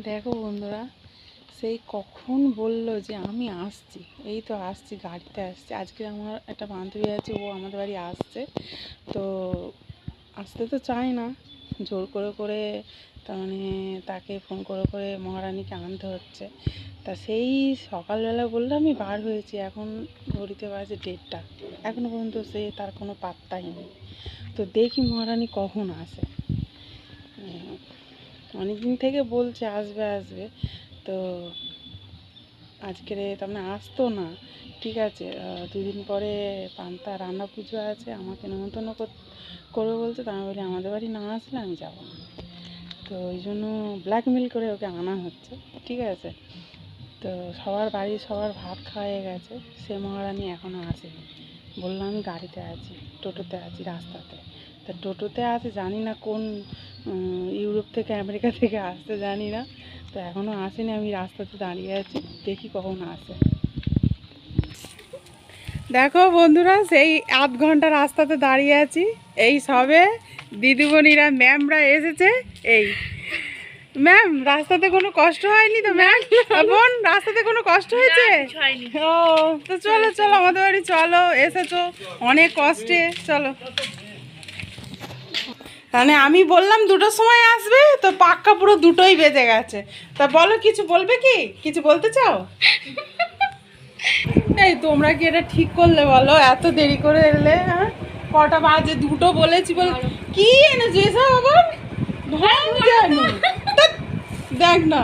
দেখো বন্ধুরা, সেই কখন বলল যে আমি আসছি। এই তো আসছি, গাড়িতে আসছি। আজকে আমার একটা বান্ধবী আছে, ও আমাদের বাড়ি আসছে। তো আসতে তো চায় না। জোর করে করে তার মানে তাকে ফোন করে করে মহারানীকে আনতে হচ্ছে। তা সেই সকালবেলা বললে, আমি বার হয়েছি। এখন ঘড়িতে বাজে দেড়টা। এখনও পর্যন্ত সে তার কোনো পাত্তাই নেই। তো দেখি মহারানী কখন আসে। অনেক দিন থেকে বলছে, আসবে আসবে। তো আজকের মানে আসতো না। ঠিক আছে দুদিন পরে পান্তা রান্না পুজো আছে, আমাকে নেমন্তন্ন কর- করবে বলছে, তো আমি বলি, আমাদের বাড়ি না আসলে আমি যাব না। তো ওই জন্য ব্ল্যাকমেল করে ওকে আনা হচ্ছে, ঠিক আছে। তো সবার বাড়ি সবার ভাত খাওয়া হয়ে গেছে, সে মহারানী এখনও আসেনি। বললাম, আমি গাড়িতে আছি, টোটোতে আছি, রাস্তাতে। তা টোটোতে আছে জানি না কোন ইউরোপ থেকে আমেরিকা থেকে আসতে জানি না। তো এখনও আসেনি আমি রাস্তাতে দাঁড়িয়ে আছি দেখি কখন আসে। দেখো বন্ধুরা সেই আধ ঘণ্টা রাস্তাতে দাঁড়িয়ে আছি। এই সবে দিদিমণিরা ম্যামরা এসেছে এই। ম্যাম রাস্তাতে কোনো কষ্ট হয়নি তো ম্যাম? বোন রাস্তাতে কোনো কষ্ট হয়েছে? ও তো চলো চলো আমাদের বাড়ি চলো এসেছ। অনেক কষ্টে চলো। মানে আমি বললাম দুটোর সময় আসবে, তো পাক্কা পুরো দুটোই বেজে গেছে। তা বলো, কিছু বলবে কি? কিছু বলতে চাও? এই তোমরা কি এটা ঠিক করলে বলো? এত দেরি করে এলে হ্যাঁ? কটা বাজে, দুটো বলেছি বল কি এনেছো এসব জানি দেখ না।